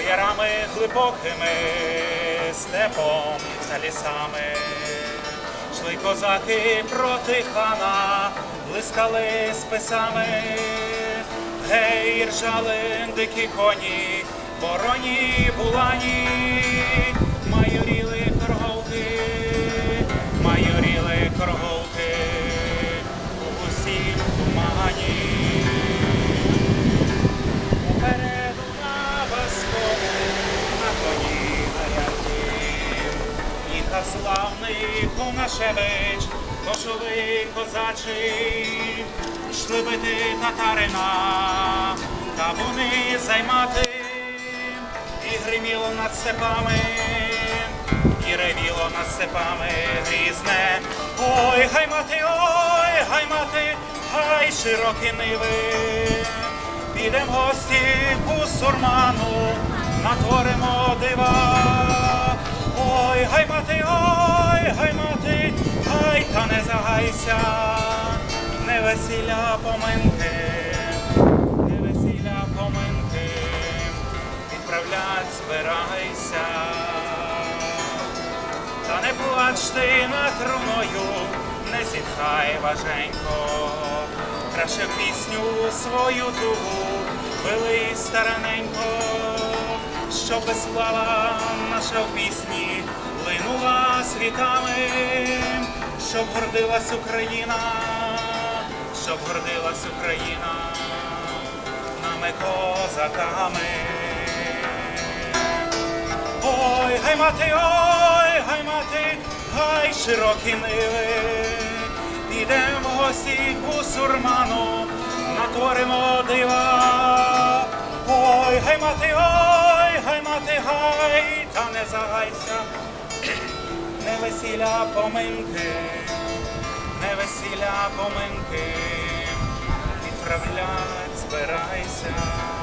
ярами глибокими, степом та лісами. Шли козаки проти хана, блискали списами, гей, ржали дикі коні, вороні булані, славний Конашевич, кошовий козачий, йшли бити татарина, та вони займати, і гриміло над степами, і ревіло над степами грізне. Ой, гай мати, ой, гай мати, гай широкі ниви. Підем гості у сурману, натворимо дива. Ой, гай мати, ой, не весілля поминки, не весілля поминки, відправлять збирайся. Та не плач ти над труною, не зітхай важенько, краще пісню свою тугу вели стараненько, щоб слава наша в пісні линула світами, щоб гордилась Україна, щоб гордилась Україна нами козаками. Ой, гай мати, ой, гай мати, гай широкі ниви. Підем в гості сурману, натворимо дива. Ой, гай мати, ой, гай гай, та не загайся, не весілля поминки, не весілля поминки, відправлять, збирайся.